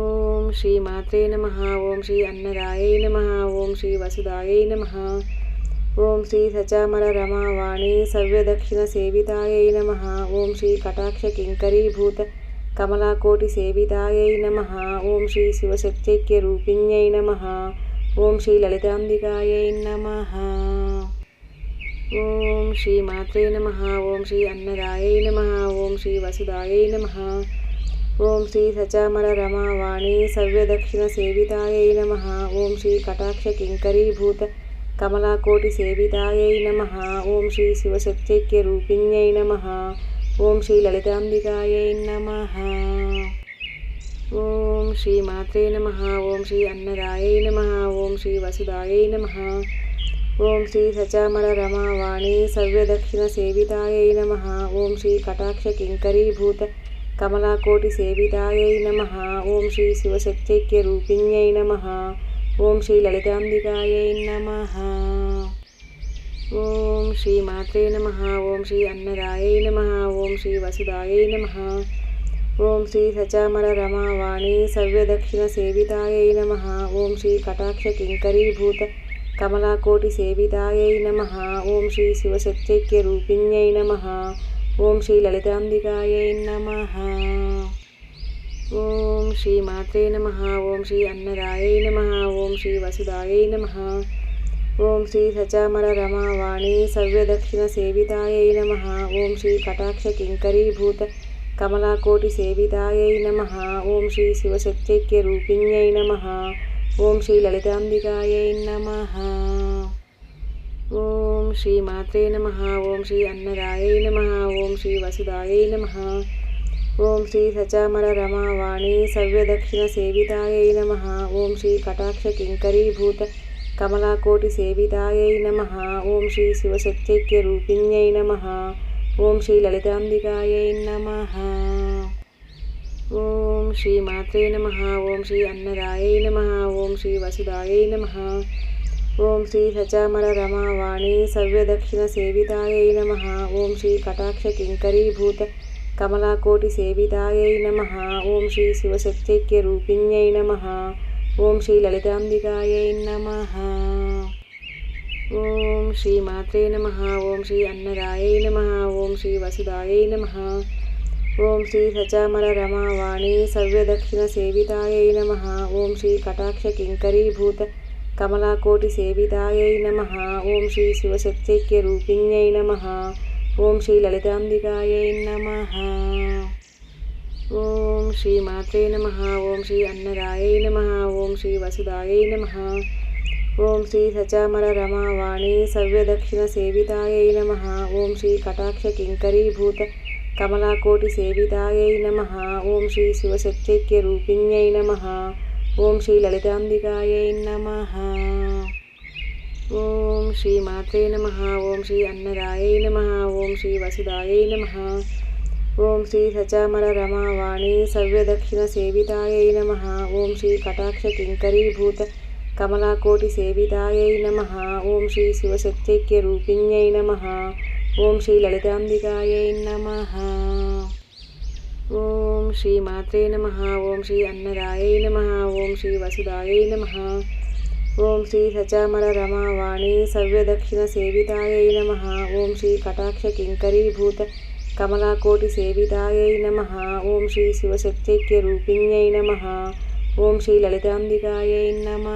ఓం శ్రీ మాత్రే నమ. ఓం శ్రీ అన్నదాయై నమ. ఓం శ్రీ వసుదాయై నమ. ఓం శ్రీ సచామర రమావాణి సవ్యదక్షిణ సేవితాయై నమ. ఓం శ్రీ కటాక్ష కింకరీభూత కమలాకోటి సేవితాయై నమ. ఓం శ్రీ శివశక్తైక్య రూపిణ్యై నమ. ఓం శ్రీ లలితాంబికాయై నమ. ఓం శ్రీ మాత్రే నమ. ఓం శ్రీ అన్నదాయై నమ. ఓం శ్రీ వసుదాయై నమ. ఓం శ్రీ సచామర రమావాణి సవ్యదక్షిణ సేవితాయై నమ. ఓం శ్రీ కటాక్ష కింకరీభూత కమలాకోటి సేవితాయై నమ. ఓం శ్రీ శివశక్తైక్య రూపిణ్యై నమ. ఓం శ్రీ లలితాంబికాయై నమ. ఓం శ్రీ మాత్రే నమ. ఓం శ్రీ అన్నదాయై నమ. ఓం శ్రీ వసుదాయై నమ. ఓం శ్రీ సచామర రమావాణి సవ్యదక్షిణ సేవితాయై నమ. ఓం శ్రీ కటాక్ష కింకరీభూత కమలాకోటి సేవితాయై నమ. ఓం శ్రీ శివశక్త్యైక్య రూపిణ్యై నమ. ఓం శ్రీ లలితాంబికాయై నమ. ఓం శ్రీ మాత్రే నమ. ఓం శ్రీ అన్నదాయై నమ. ఓం శ్రీ వసుదాయై నమ. ఓం శ్రీ సచామర రమావాణి సవ్యదక్షిణ సేవితాయై నమ. ఓం శ్రీ కటాక్ష కింకరీభూత కమలాకోటి సేవితాయై నమ. ఓం శ్రీ శివశక్త్యైక్య రూపిణ్యై నమ. ఓం శ్రీ లలితాంబికాయ నమ. ఓం శ్రీ మాత్రే నమ. ఓం శ్రీ అన్నదాయ నమ. ఓం శ్రీ వసుదాయ నమ. ఓం శ్రీ సచామర రమావాణి సవ్యదక్షిణ సేవితాయ నమ. ఓం శ్రీ కటాక్ష కింకరీభూత కమలాకోటి సేవితాయ నమ. ఓం శ్రీ శివశక్త్యైక్య రూపిణ్యై నమ. ఓం శ్రీ లలితాంబికాయ నమ. ఓం శ్రీ మాత్రే నమ. ఓం శ్రీ అన్నదాయ నమ. ఓం శ్రీ వసుదాయ నమ. ఓం శ్రీ సచామర రమావాణి సవ్యదక్షిణ సేవితాయ నమ. ఓం శ్రీ కటాక్ష కింకరీభూత కమలాకోటి సేవితాయ నమ. ఓం శ్రీ శివశక్త్యైక్య రూపిణ్యై నమ. ఓం శ్రీ లలితాంబికాయ నమ. ఓం శ్రీ మాత్రే నమ. ఓం శ్రీ అన్నదాయ నమ. ఓం శ్రీ వసుదాయ నమ. ఓం శ్రీ సచామర రమావాణి సవ్యదక్షిణ సేవితాయై నమ. ఓం శ్రీ కటాక్ష కింకరీభూత కమలాకోటి సేవితాయై నమ. ఓం శ్రీ శివశక్తైక్య రూపిణ్యై నమ. ఓం శ్రీ లలితాంబికాయై నమ. ఓం శ్రీ మాత్రే నమ. ఓం శ్రీ అన్నదాయై నమ. ఓం శ్రీ వసుదాయై నమ. ఓం శ్రీ సచామర రమావాణి సవ్యదక్షిణ సేవితాయై నమ. ఓం శ్రీ కటాక్ష కింకరీభూత కమలాకోటి సేవితాయై నమ. ఓం శ్రీ శివశక్తైక్య రూపిణ్యై నమ. ఓం శ్రీ లలితాంబికాయై నమ. ఓం శ్రీ మాత్రే నమ. ఓం శ్రీ అన్నదాయై నమ. ఓం శ్రీ వసుదాయై నమ. ఓం శ్రీ సచామర రమావాణి సవ్యదక్షిణ సేవితాయై నమ. ఓం శ్రీ కటాక్ష కింకరీభూత కమలాకోటి సేవితాయై నమ. ఓం శ్రీ శివశక్తైక్య రూపిణ్యై నమ. ఓం శ్రీ లలితాంబికాయై నమ. ఓం శ్రీ మాత్రే నమ. ఓం శ్రీ అన్నదాయై నమ. ఓం శ్రీ వసుదాయై నమ. ఓం శ్రీ సచామర రమావాణి సవ్యదక్షిణ సేవితాయై నమ. ఓం శ్రీ కటాక్ష కింకరీభూత కమలాకోటి సేవితాయై నమ. ఓం శ్రీ శివశక్త్యైక్య రూపిణ్యై నమ. ఓం శ్రీ లలితాంబికాయై నమ. ఓం శ్రీ మాత్రే నమ. ఓం శ్రీ అన్నదాయ నమ. ఓం శ్రీ వసుదాయ నమ. ఓం శ్రీ సచామర రమావాణి సవ్యదక్షిణ సేవితాయ నమ. ఓం శ్రీ కటాక్ష కింకరీభూత కమలాకోటి సేవితాయ నమ. ఓం శ్రీ శివశక్తైక్య రూపిణ్యై నమ. ఓం శ్రీ లలితాంబికాయై నమ.